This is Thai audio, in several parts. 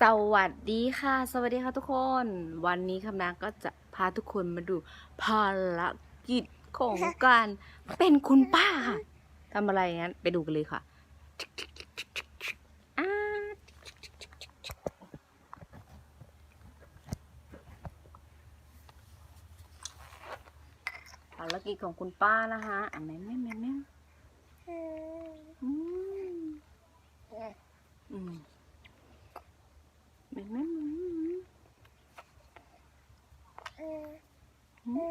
สวัสดีค่ะ สวัสดีค่ะทุกคน วันนี้คำนางก็จะพาทุกคนมาดูภารกิจของการเป็นคุณป้าค่ะทำอะไรงั้นไปดูกันเลยค่ะอ่าภารกิจของคุณป้านะคะอะแม่แม่แม่แม่อืมอืม แม่แม่แม่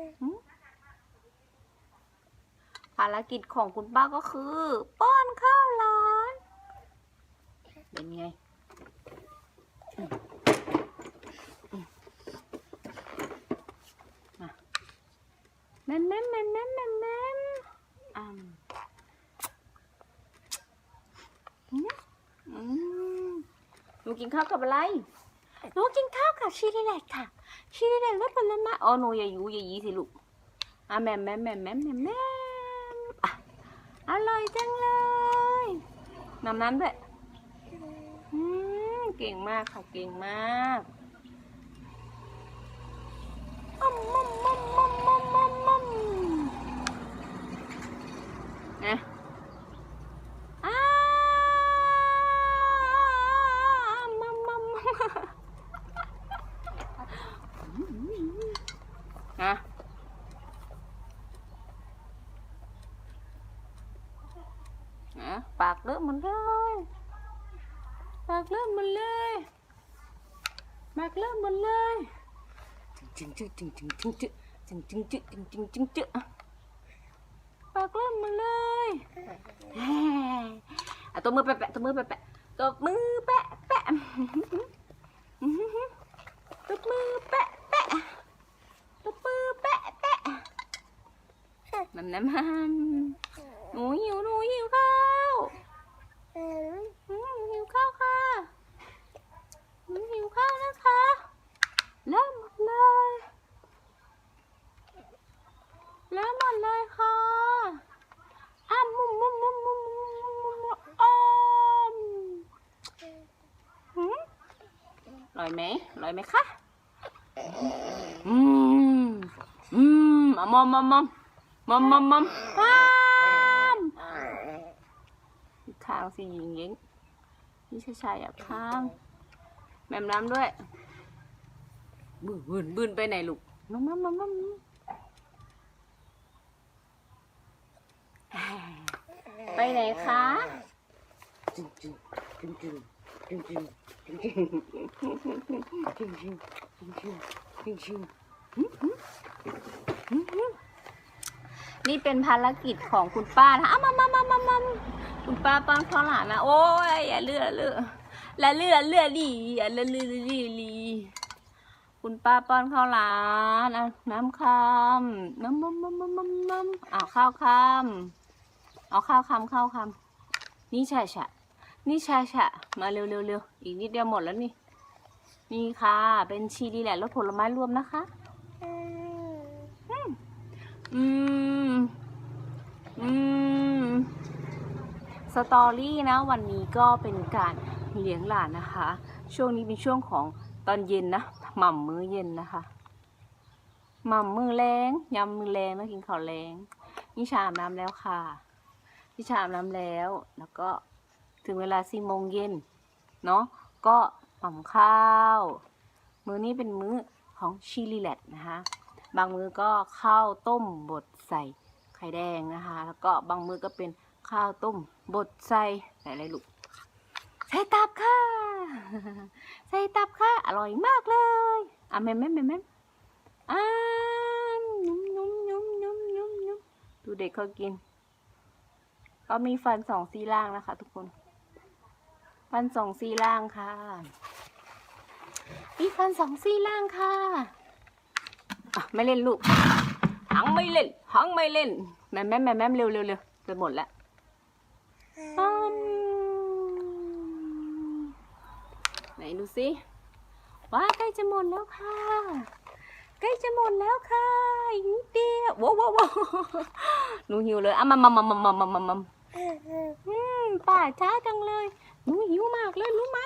ภารกิจของคุณป้าก็คือ ป้อนข้าวร้านเป็นไงมอืมมแม่แม่แม่แม่แม่แม่อ่ำอืมอืมหนูกินข้าวกับอะไร หนูกินข้าวกับชีริแลตค่ะชีริแลตรสผลไม้อ๋อหนูอย่ายูอย่ายีสิลูกอะแม่แม่แม่แม่แม่แม่อะ อร่อยจังเลยน้ำน้ำด้วยเก่งมากค่ะ เก่งมากมมมมมมมมมมมัมมัมนะอ้ามัมมัมมัมฮะปากเลอะหมันเลยปากเลอะหมันเลยปากเลอะมันเลยจึงจึงจึงจึงจึงจึงจึงจึงจึงจึงจึงจึงจึงปากเลอะมันเลยแฮ่อะตัวมือแปะตัวมือแปะตัวมือแปะแปะตัวมือแปะแปะตบมือแปะแปะมันน้ำมันหนูหิวหนูหิวข้าวอืมหิวข้าวค่ะหนูหิวข้าวนะคะเริ่มหมดเลย เริ่มหมดเลยค่ะอ้ามุมมุมมุมมุมมุมมุมมุมอมหืมอร่อยไหมอร่อยไหมคะอืมอืมอะมอมมอมมอมมอมมอมมอมอ้ามข้างสิหญิงหญิงนี่ช่ใช่อะข้างแม่มน้ำด้วยบืนบืนบืนไปไหนลูกมัมมัมมัมมัม ไปไหนคะจึงจึงจึงจึงจึงจึงจึงจึงจึงจึงจึงจึงจึงจึงนี่เป็นภารกิจของคุณป้านะอ้ามามามามามาคุณป้าป้อนข้าวหลามนะโอ้ยอย่าเลือดเลือดละเลือดเลือดดีอย่าเลือดเลือดดีดีคุณป้าป้อนข้าวหลามน้ำคำน้ำมัมมัมมัมมัมมัมอ่าข้าวคำ เอาข้าวคำข้าวคำนี่ช่ใช่นี่ช่ใช่มาเร็วเร็วเร็วอีกนิดเดียวหมดแล้วนี่ นี่ค่ะ เป็นชีดีแหละรสผลไม้รวมนะคะ อืม อืม สตอรี่นะ วันนี้ก็เป็นการเลี้ยงหลานนะคะ ช่วงนี้เป็นช่วงของตอนเย็นนะหม่ำมื้อเย็นนะคะหม่ำมือแรงยำมือแรงแล้วกินข้าวแรงนี่ชาอาบน้ำแล้วค่ะ นี่ชาอาบน้ำแล้ว แล้วก็ถึงเวลาสี่โมงเย็นเนาะก็หม่ำข้าว มื้อนี้เป็นมื้อของชิลิแลตนะคะ บางมื้อก็ข้าวต้มบดใส่ไข่แดงนะคะ แล้วก็บางมื้อก็เป็นข้าวต้มบดใส่ใส่อะไรลูกใส่ตับค่ะใส่ตับค่ะ อร่อยมากเลยอะแม่แม่แม่แม่อ้ามนุ่มนุ่มนุ่มนุ่มนุ่มนุ่มดูเด็กเขากิน ก็มีฟันสองซี่ล่างนะคะ ทุกคน ฟันสองซี่ล่างค่ะ มีฟันสองซี่ล่างค่ะะไม่เล่นลูกหังไม่เล่นหังไม่เล่น แม่แม่แม่แม่เร็วเร็วเร็วจะหมดแล้วไหนดูสิว้าใกล้จะหมดแล้วค่ะ ใกล้จะหมดแล้วค่ะอีกนิดเดียวว้าวว้าวหนูหิวเลยอะมามามามามามามา อืมป่าช้าจังเลยหนูหิวมากเลยรู้ไหม